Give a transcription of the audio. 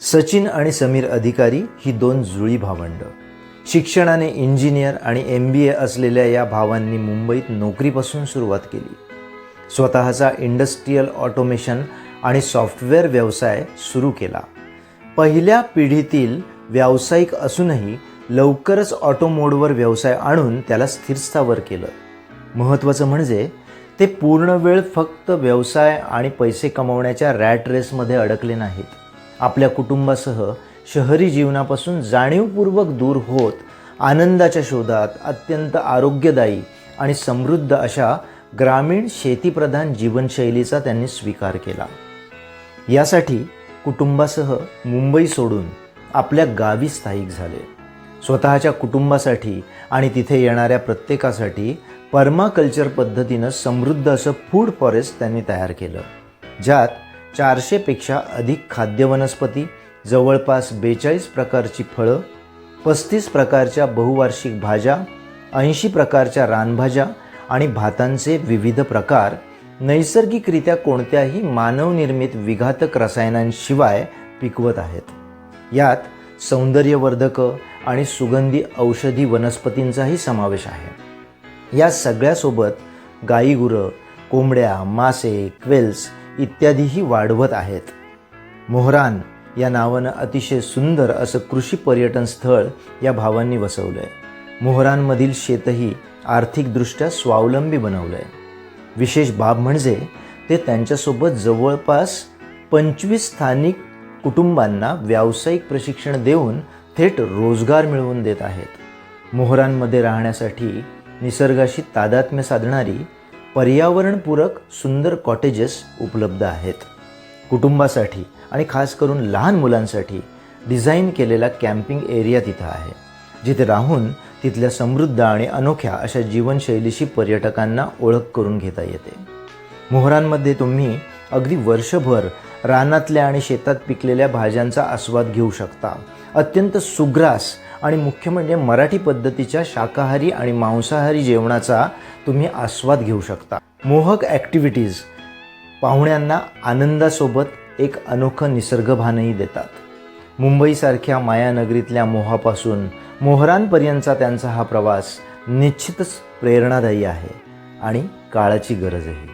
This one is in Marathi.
सचिन आणि समीर अधिकारी ही दोन जुळी भावंडं. शिक्षणाने इंजिनियर आणि एम बी ए असलेल्या या भावांनी मुंबईत नोकरीपासून सुरुवात केली. स्वतःचा इंडस्ट्रीयल ऑटोमेशन आणि सॉफ्टवेअर व्यवसाय सुरू केला. पहिल्या पिढीतील व्यावसायिक असूनही लवकरच ऑटोमोडवर व्यवसाय आणून त्याला स्थिरस्थावर केलं. महत्त्वाचं म्हणजे ते पूर्ण वेळ फक्त व्यवसाय आणि पैसे कमवण्याच्या रॅट रेसमध्ये अडकले नाहीत. आपल्या कुटुंबासह शहरी जीवनापासून जाणीवपूर्वक दूर होत आनंदाच्या शोधात अत्यंत आरोग्यदायी आणि समृद्ध अशा ग्रामीण शेतीप्रधान जीवनशैलीचा त्यांनी स्वीकार केला. यासाठी कुटुंबासह मुंबई सोडून आपल्या गावी स्थायिक झाले. स्वतःच्या कुटुंबासाठी आणि तिथे येणाऱ्या प्रत्येकासाठी पर्माकल्चर पद्धतीनं समृद्ध असं फूड फॉरेस्ट त्यांनी तयार केलं ज्यात चारशेपेक्षा अधिक खाद्य वनस्पती जवळपास बेचाळीस प्रकारची फळं पस्तीस प्रकारच्या बहुवार्षिक भाज्या ऐंशी प्रकारच्या रानभाज्या आणि भातांचे विविध प्रकार नैसर्गिकरित्या कोणत्याही मानवनिर्मित विघातक रसायनांशिवाय पिकवत आहेत. यात सौंदर्यवर्धकं आणि सुगंधी औषधी वनस्पतींचाही समावेश आहे. या सगळ्यासोबत गाईगुरं कोंबड्या मासे क्वेल्स इत्यादीही वाढवत आहेत. मोहरान या नावानं अतिशय सुंदर असं कृषी पर्यटन स्थळ या भावांनी वसवलं आहे मोहरांमधील शेतही आर्थिकदृष्ट्या स्वावलंबी बनवलं आहे विशेष बाब म्हणजे ते त्यांच्यासोबत जवळपास पंचवीस स्थानिक कुटुंबांना व्यावसायिक प्रशिक्षण देऊन थेट रोजगार मिळवून देत आहेत. मोहरांमध्ये राहण्यासाठी निसर्गाशी तादात्म्य साधणारी पर्यावरणपूरक सुंदर कॉटेजेस उपलब्ध आहेत. कुटुंबासाठी आणि खास करून लहान मुलांसाठी डिझाईन केलेला कॅम्पिंग एरिया तिथं आहे. जिथे राहून तिथल्या समृद्ध आणि अनोख्या अशा जीवनशैलीशी पर्यटकांना ओळख करून घेता येते. मोहरांमध्ये तुम्ही अगदी वर्षभर रानातल्या आणि शेतात पिकलेल्या भाज्यांचा आस्वाद घेऊ शकता. अत्यंत सुग्रास आणि मुख्य म्हणजे मराठी पद्धतीच्या शाकाहारी आणि मांसाहारी जेवणाचा तुम्ही आस्वाद घेऊ शकता. मोहक ॲक्टिव्हिटीज पाहुण्यांना आनंदासोबत एक अनोखं निसर्गभानही देतात. मुंबईसारख्या मायानगरीतल्या मोहापासून मोहरांपर्यंतचा त्यांचा हा प्रवास निश्चितच प्रेरणादायी आहे आणि काळाची गरजही.